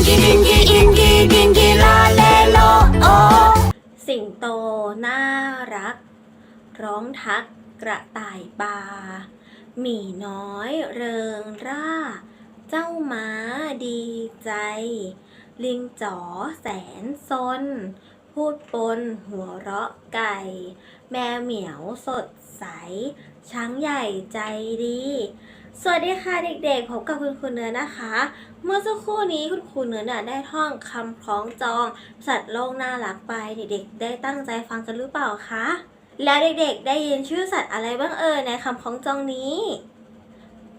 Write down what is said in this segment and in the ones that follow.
Dingy dingy dingy dingy la le lo oh สิงโตน่ารัก ร้องทักกระต่ายป่าหมีน้อยเริงร่า เจ้าม้าดีใจ ลิงจ๋อแสนซน พูดปนหัวเราะไก่ แมวเหมียวสดใส ช้างใหญ่ใจดี สวัสดีค่ะเด็กๆพบกับคุณครูเนื้อนะคะ เมื่อสักครู่นี้คุณครูเนื้อน่ะได้ท่องคำคล้องจอง สัตว์โลกน่ารักไปเด็กๆ ได้ตั้งใจฟังกันหรือเปล่าคะแล้วเด็กๆ ได้ยินชื่อสัตว์อะไรบ้างเอ่ยในคำคล้องจองนี้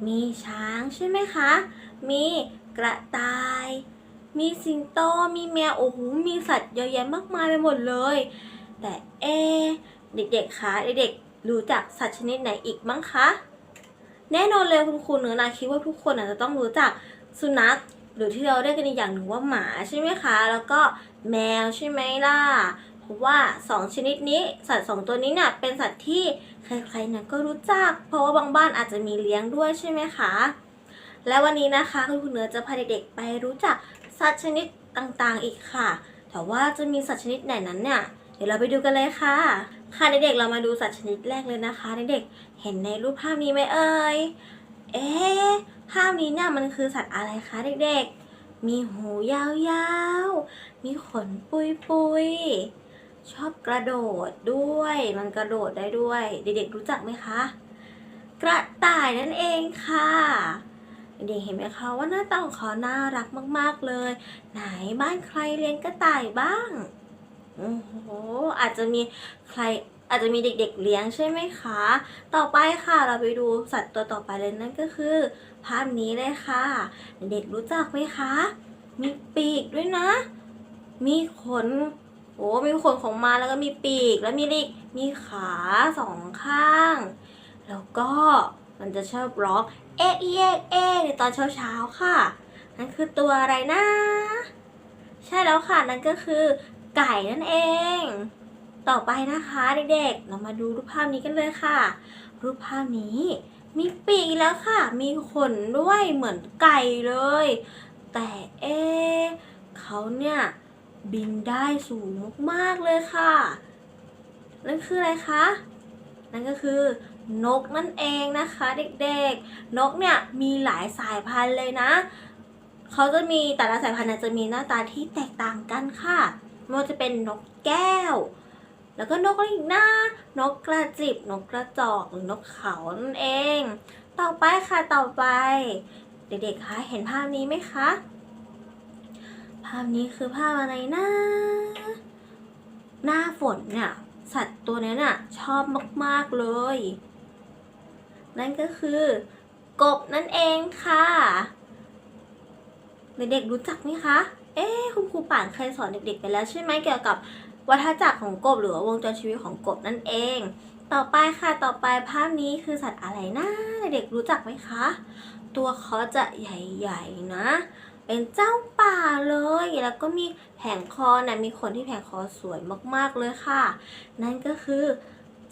มีช้างใช่ไหมคะ มีกระต่าย มีสิงโตมีแมวโอ้โหมีสัตว์เยอะแยะมากมายไปหมดเลย แต่เอเด็กๆคะเด็กๆรู้จักสัตว์ชนิดไหนอีกมั้งคะ แน่นอนเลยคุณครูเนื้อนาคิดว่าทุกคนอาจจะต้องรู้จักสุนัขหรือที่เราเรียกกันอีกอย่างหนึ่งว่าหมาใช่ไหมคะ แล้วก็แมวใช่ไหมล่ะเพราะว่าสองชนิดนี้สัตว์สองตัวนี้เนี่ยเป็นสัตว์ที่ใครๆเนี่ยก็รู้จัก เพราะว่าบางบ้านอาจจะมีเลี้ยงด้วยใช่ไหมคะ และวันนี้นะคะคุณครูเนื้อจะพาเด็กๆไปรู้จักสัตว์ชนิดต่างๆอีกค่ะ แต่ว่าจะมีสัตว์ชนิดไหนนั้นเนี่ยเดี๋ยวเราไปดูกันเลยค่ะ ค่ะเด็กๆเรามาดูสัตว์ชนิดแรกเลยนะคะเด็กๆเห็นในรูปภาพนี้ไหมเอ่ยเอ๊ะภาพนี้เนี่ยมันคือสัตว์อะไรคะเด็กๆ มีหูยาวๆ มีขนปุยๆ ชอบกระโดดด้วย มันกระโดดได้ด้วย เด็กๆรู้จักไหมคะ กระต่ายนั่นเองค่ะเด็กๆเห็นไหมคะว่าหน้าตาของเขาน่ารักมากๆเลย ไหนบ้านใครเลี้ยงกระต่ายบ้าง โอ้โหอาจจะมีใครอาจจะมีเด็กๆเลี้ยงใช่ไหมคะ ต่อไปค่ะเราไปดูสัตว์ตัวต่อไปเลยนั่นก็คือ ภาพนี้เลยค่ะ เด็กรู้จักไหมคะ มีปีกด้วยนะ มีขนโอ้ มีขนของมันแล้วก็มีปีกแล้วมีลิกมีขาสองข้าง แล้วก็มันจะชอบร้องเอ๊ะเอ๊ะเอ๊ะในตอนเช้าๆค่ะ นั่นคือตัวอะไรนะ ใช่แล้วค่ะนั่นก็คือ ก่นั่นเอง ต่อไปนะคะเด็กๆ เรามาดูรูปภาพนี้กันเลยค่ะ รูปภาพนี้มีปีกแล้วค่ะ มีขนด้วยเหมือนไก่เลย แต่เอ๊เขาเนี่ยบินได้สูงมากๆเลยค่ะ นั่นคืออะไรคะ นั่นก็คือนกนั่นเองนะคะเด็กๆ นกเนี่ยมีหลายสายพันธุ์เลยนะ เขาจะมีแต่ละสายพันธุ์จะมีหน้าตาที่แตกต่างกันค่ะ ไม่ว่าจะเป็นนกแก้ว แล้วก็นกอะไรอีกนะนกกระจิบ นกกระจอก หรือนกเขานั่นเอง ต่อไปค่ะ ต่อไป เด็กๆ คะ เห็นภาพนี้ไหมคะ ภาพนี้คือภาพอะไรนะ หน้าฝนเนี่ย สัตว์ตัวนี้น่ะ ชอบมากๆเลย นั่นก็คือกบนั่นเองค่ะ เด็กๆ รู้จักไหมคะ เอ๊คุณครูป่านเคยสอนเด็กๆไปแล้วใช่ไหมเกี่ยวกับวัฏจักรของกบหรือว่าวงจรชีวิตของกบนั่นเอง ต่อไปค่ะต่อไปภาพนี้คือสัตว์อะไรนะเด็กๆรู้จักไหมคะ ตัวเขาจะใหญ่ๆนะ เป็นเจ้าป่าเลย แล้วก็มีแผงคอนะมีขนที่แผงคอสวยมากๆเลยค่ะ นั่นก็คือ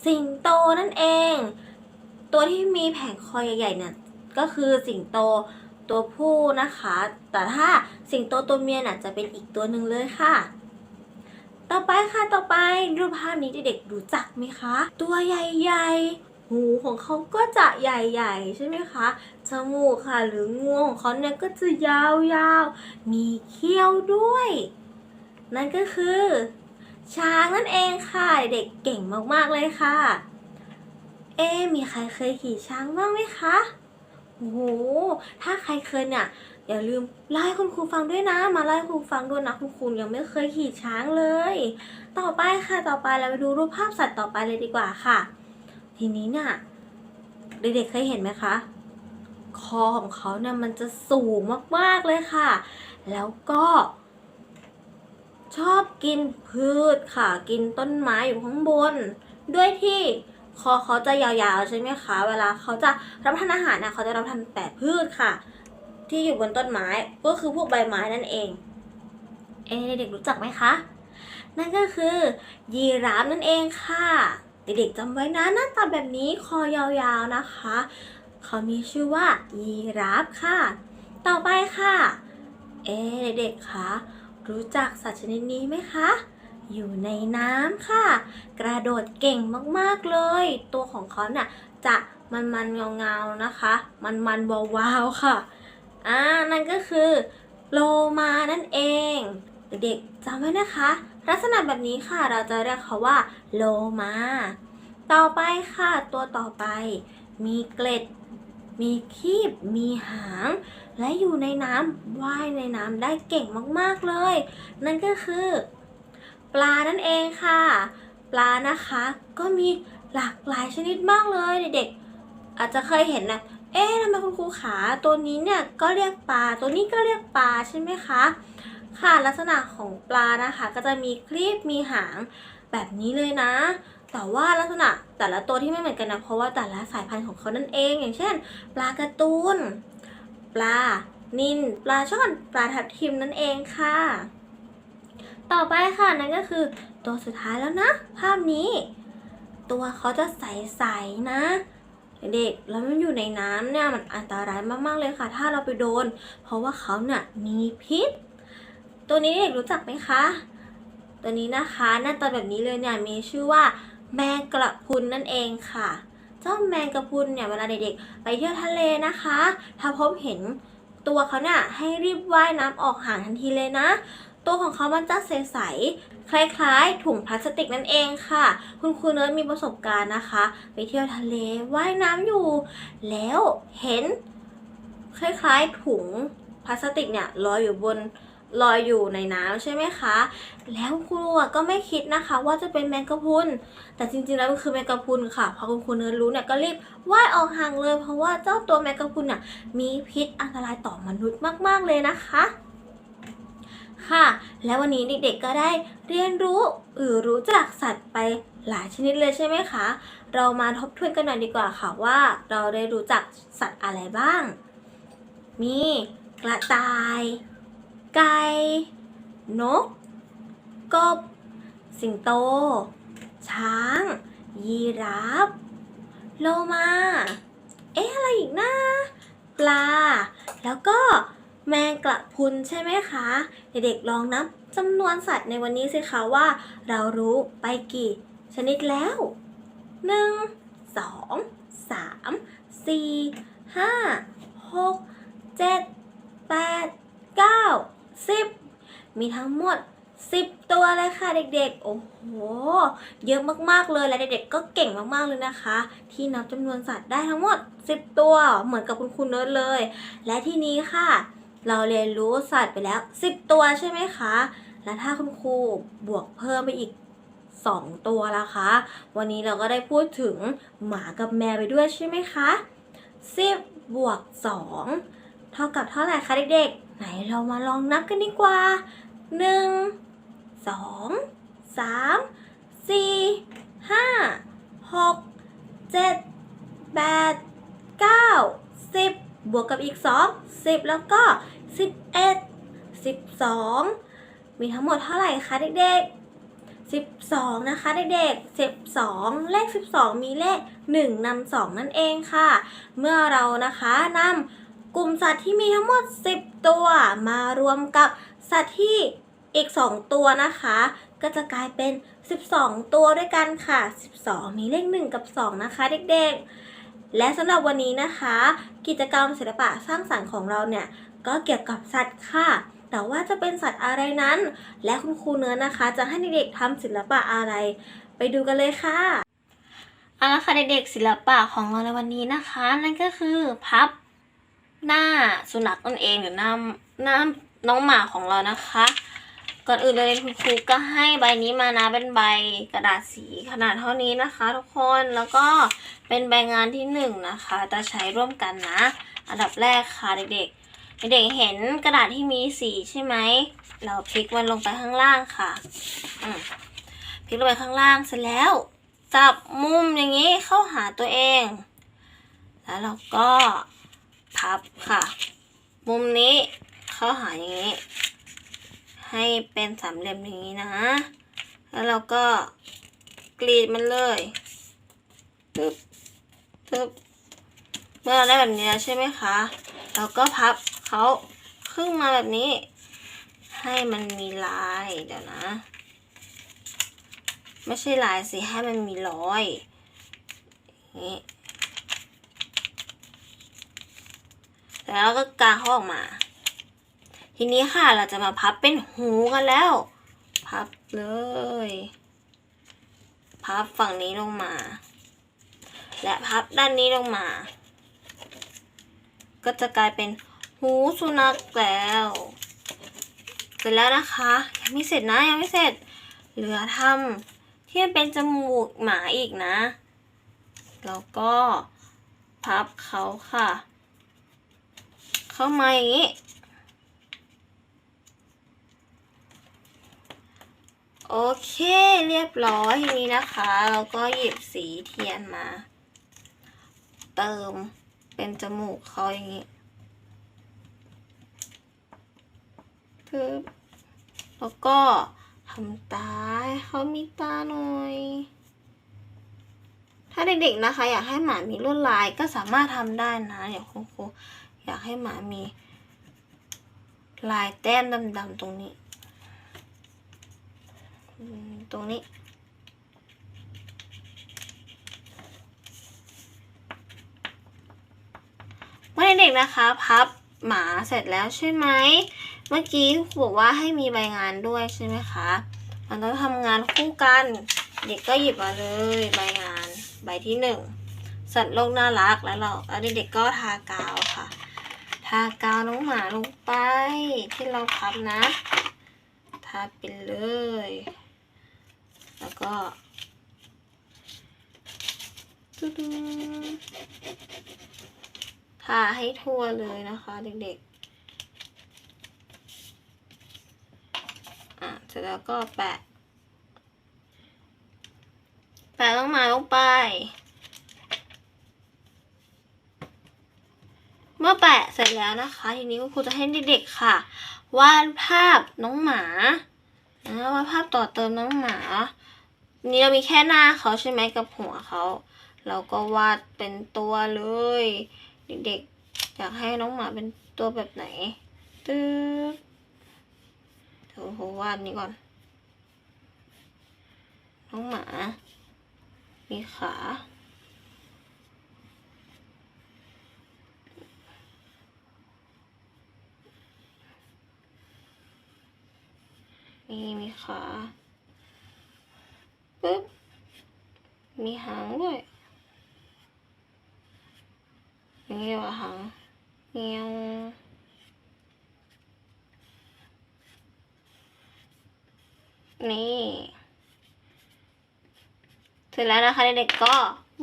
สิงโตนั่นเอง ตัวที่มีแผงคอใหญ่ๆเนี่ยก็คือสิงโต ตัวผู้นะคะ แต่ถ้าสิงโตตัวเมียน่ะจะเป็นอีกตัวหนึ่งเลยค่ะ ต่อไปค่ะต่อไปรูปภาพนี้เด็กๆรู้จักไหมคะ ตัวใหญ่ๆ หูของเขาก็จะใหญ่ๆ ใช่ไหมคะจมูกค่ะ หรืองวงของเขาเนี่ยก็จะยาวๆ มีเขี้ยวด้วย นั่นก็คือ ช้างนั่นเองค่ะ เด็กเก่งมากๆเลยค่ะ เอ๊มีใครเคยขี่ช้างบ้างไหมคะ โอ้โห ถ้าใครเคยเนี่ย อย่าลืมเล่คุณครูฟังด้วยนะ มาเล่คุณครูฟังด้วยนะคุณครูยังไม่เคยขี่ช้างเลย ต่อไปค่ะต่อไปเราไปดูรูปภาพสัตว์ต่อไปเลยดีกว่าค่ะ ทีนี้เนี่ยเด็กๆเคยเห็นไหมคะคอของเขาเนี่ยมันจะสูงมากๆเลยค่ะ แล้วก็ ชอบกินพืชค่ะ กินต้นไม้อยู่ข้างบน ด้วยที่ คอเขาจะยาวๆใช่ไหมคะ เวลาเขาจะรับทานอาหารนะเขาจะรับทานแต่พืชค่ะ ที่อยู่บนต้นไม้ก็คือพวกใบไม้นั่นเอง เอเด็กๆรู้จักไหมคะ นั่นก็คือยีราฟนั่นเองค่ะ เด็กๆจำไว้นะหน้าตาแบบนี้คอยาวๆนะคะ เขามีชื่อว่ายีราฟค่ะ ต่อไปค่ะ เอเด็กๆคะรู้จักสัตว์ชนิดนี้ไหมคะ อยู่ในน้ำค่ะ กระโดดเก่งมากๆเลย ตัวของเขาเนี่ยจะมันๆเงาๆนะคะ มันๆวาวๆค่ะอ่านั่นก็คือโลมานั่นเอง เด็กๆจำไว้นะคะ ลักษณะแบบนี้ค่ะเราจะเรียกเขาว่าโลมา ต่อไปค่ะ ตัวต่อไป มีเกล็ด มีคีบ มีหาง และอยู่ในน้ำว่ายในน้ำได้เก่งมากๆเลย นั่นก็คือ ปลานั่นเองค่ะ ปลานะคะ ก็มีหลากหลายชนิดมากเลยเด็กๆอาจจะเคยเห็นนะเอ๊ะทำไมคุณครูขาตัวนี้เนี่ยก็เรียกปลาตัวนี้ก็เรียกปลาใช่ไหมคะค่ะลักษณะของปลานะคะ ก็จะมีคลีบมีหางแบบนี้เลยนะ แต่ว่าลักษณะแต่ละตัวที่ไม่เหมือนกันนะเพราะว่าแต่ละสายพันธุ์ของเขานั่นเอง อย่างเช่น ปลาการ์ตูนปลานิลปลาช่อนปลาทับทิมนั่นเองค่ะ ต่อไปค่ะนั่นก็คือ ตัวสุดท้ายแล้วนะ ภาพนี้ ตัวเขาจะใสๆนะเด็กแล้วมันอยู่ในน้ำเนี่ยมันอันตรายมากๆเลยค่ะ ถ้าเราไปโดน เพราะว่าเขาเนี่ยมีพิษ ตัวนี้เด็กรู้จักไหมคะ ตัวนี้นะคะหน้าตาแบบนี้เลยเนี่ยมีชื่อว่าแมงกระพุนนั่นเองค่ะ เจ้าแมงกระพุนเนี่ยเวลาเด็กๆไปเที่ยวทะเลนะคะ ถ้าพบเห็นตัวเขาเนี่ยให้รีบว่ายน้ำออกห่างทันทีเลยนะ ตัวของเขามันจะใสๆ คล้ายๆ ถุงพลาสติกนั่นเองค่ะ คุณครูเนิร์ดมีประสบการณ์นะคะ ไปเที่ยวทะเลว่ายน้ำอยู่ แล้วเห็น คล้ายๆ ถุงพลาสติกเนี่ยลอยอยู่บนลอยอยู่ในน้ำใช่ไหมคะ แล้วครูก็ไม่คิดนะคะ ว่าจะเป็นแมงกะพรุน แต่จริงๆแล้วมันคือแมงกะพรุนค่ะ พอคุณครูเนิร์ดรู้เนี่ยก็รีบว่ายออกห่างเลย เพราะว่าเจ้าตัวแมงกะพรุนเนี่ยมีพิษอันตรายต่อมนุษย์มากๆเลยนะคะ ค่ะ แล้ววันนี้เด็กๆก็ได้เรียนรู้หรือรู้จักสัตว์ไปหลายชนิดเลยใช่ไหมคะ เรามาทบทวนกันหน่อยดีกว่าค่ะว่าเราได้รู้จักสัตว์อะไรบ้าง มีกระต่าย ไก่ นก กบ สิงโต ช้าง ยีราฟ โลมา เอ๊ะอะไรอีกนะ ปลา แล้วก็ แมงกระพุนใช่ไหมคะ เด็กๆลองนับจำนวนสัตว์ในวันนี้สิคะว่า เรารู้ไปกี่ชนิดแล้วหนึ่งสองสามสี่ห้าหกเจ็ดแปดเก้าสิบมีทั้งหมด 10 ตัวเลยค่ะเด็กๆ โอ้โห เยอะมากๆเลยและเด็กๆก็เก่งมากๆเลยนะคะ ที่นับจำนวนสัตว์ได้ทั้งหมด 10 ตัวเหมือนกับคุณครูเนิร์ดเลย และที่นี้ค่ะ เราเรียนรู้สัตว์ไปแล้ว 10 ตัวใช่ไหมคะ แล้วถ้าคุณครูบวกเพิ่มไปอีก 2 ตัวละคะ วันนี้เราก็ได้พูดถึงหมากับแมวไปด้วยใช่ไหมคะ 10 บวก 2 เท่ากับเท่าไหร่คะเด็กๆ ไหนเรามาลองนับกันดีกว่า 1 2 3 4 5 6 7 8 9 10 บวกกับอีกสองสิบแล้วก็สิบเอ็ดสิบสองมีทั้งหมดเท่าไหร่คะเด็กๆสิบสองนะคะเด็กๆสิบสองเลขสิบสองมีเลขหนึ่งนำสองนั่นเองค่ะ เมื่อเรานะคะนำกลุ่มสัตว์ที่มีทั้งหมด 10 ตัวมารวมกับสัตว์ที่อีก 2 ตัวนะคะ ก็จะกลายเป็น 12 ตัวด้วยกันค่ะ 12 มีเลข 1 กับ 2 นะคะเด็กๆ และสำหรับวันนี้นะคะ กิจกรรมศิลปะสร้างสรรค์ของเราเนี่ยก็เกี่ยวกับสัตว์ค่ะ แต่ว่าจะเป็นสัตว์อะไรนั้น และคุณครูเนื้อนะคะ จะให้เด็กๆทำศิลปะอะไร ไปดูกันเลยค่ะเอาละค่ะเด็กๆศิลปะของเราในวันนี้นะคะ นั่นก็คือพับหน้าสุนัขนั่นเองหรือหน้าหน้าน้องหมาของเรานะคะ ก่อนอื่นเลยคุณครูก็ให้ใบนี้มานะเป็นใบกระดาษสีขนาดเท่านี้นะคะ ทุกคนแล้วก็เป็นใบงานที่หนึ่งนะคะจะใช้ร่วมกันนะ อันดับแรกค่ะเด็กๆเด็กๆเห็นกระดาษที่มีสีใช่ไหมเราพลิกมันลงไปข้างล่างค่ะอืมพลิกลงไปข้างล่างเสร็จแล้ว จับมุมอย่างนี้เข้าหาตัวเอง แล้วเราก็พับค่ะ มุมนี้เข้าหาอย่างนี้ ให้เป็นสามเหลี่ยมอย่างนี้นะ แล้วเราก็กรีดมันเลยตึ๊บตึ๊บเมื่อเราได้แบบนี้แล้วใช่ไหมคะ เราก็พับเขาขึ้นรึ่งมาแบบนี้ ให้มันมีลายเดี๋ยวนะ ไม่ใช่ลายสิให้มันมีรอยนี้แล้วก็กางเขาออกมา ทีนี้ค่ะเราจะมาพับเป็นหูกันแล้ว พับเลย พับฝั่งนี้ลงมา และพับด้านนี้ลงมา ก็จะกลายเป็นหูสุนัขแล้วเสร็จแล้วนะคะ ยังไม่เสร็จนะยังไม่เสร็จ เหลือทำที่เป็นจมูกหมาอีกนะ แล้วก็พับเขาค่ะ เข้ามาอย่างนี้ โอเคเรียบร้อยทีนี้นะคะเราก็หยิบสีเทียนมา เติมเป็นจมูกเขาอย่างนี้ทึบแล้วก็ทำตาเขามีตาหน่อย ถ้าเด็กๆนะคะ อยากให้หมามีลวดลายก็สามารถทำได้นะอย่างคุณครูอยากให้หมามีลายแต้มดำๆตรงนี้ ตรงนี้เมื่อเด็กนะคะพับหมาเสร็จแล้วใช่ไหมเมื่อกี้ครูบอกว่าให้มีใบงานด้วยใช่ไหมคะ มันต้องทำงานคู่กัน เด็กก็หยิบมาเลยใบงาน ใบที่หนึ่งสัตว์โลกน่ารักแล้วเราแล้วเด็กๆก็ทากาวค่ะ ทากาวน้องหมาลงไปที่เราพับนะ ทาไปเลย แล้วก็ตึ้งๆทาให้ทั่วเลยนะคะเด็กๆ อะเสร็จแล้วก็แปะ แปะต้องมาลงไป เมื่อแปะเสร็จแล้วนะคะ ทีนี้คุณครูจะให้เด็กๆค่ะ วาดภาพน้องหมานะวาดภาพต่อเติมน้องหมา นี่เรามีแค่หน้าเขาใช่ไหมกับหัวเขาเราก็วาดเป็นตัวเลย เด็กๆอยากให้น้องหมาเป็นตัวแบบไหนตึ๊บเดี๋ยวครูวาดนี้ก่อน น้องหมา มีขานี่มีขา ปึ๊บ มีหางด้วย นี่ว่าหางเงี้ยวนี่ เสร็จแล้วนะคะเด็กๆก็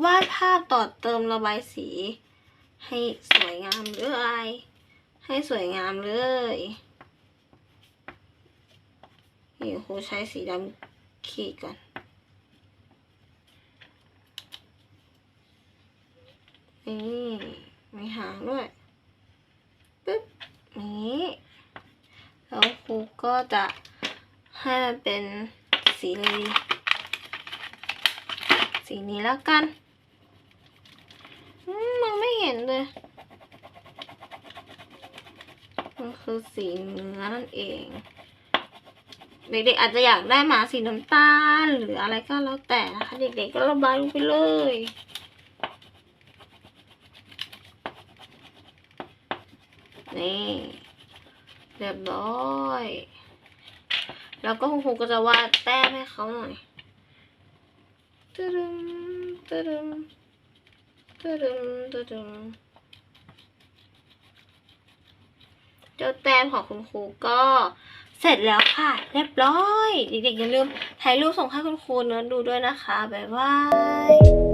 วาดภาพต่อเติมระบายสี ให้สวยงามเลยให้สวยงามเลยนี่ครูใช้สีดำขีดก่อน นี่มีหางด้วยปึ๊บนี้แล้วครูก็จะให้มันเป็นสีเลยดีสีนี้แล้วกันมมองไม่เห็นเลย มันคือสีเนื้อนั่นเอง เด็กๆอาจจะอยากได้หมาสีน้ำตาลหรืออะไรก็แล้วแต่นะคะ เด็กๆก็ระบายลงไปเลย นี่เรียบร้อย แล้วก็คุณครูก็จะวาดแต้มให้เขาหน่อยตึดึมตึดึมตึดึมตึดึมเจ้าแต้มของคุณครูก็เสร็จแล้วค่ะ เรียบร้อย เด็กๆอย่าลืมถ่ายรูปส่งให้คุณครูเนื้อดูด้วยนะคะ บ๊ายบาย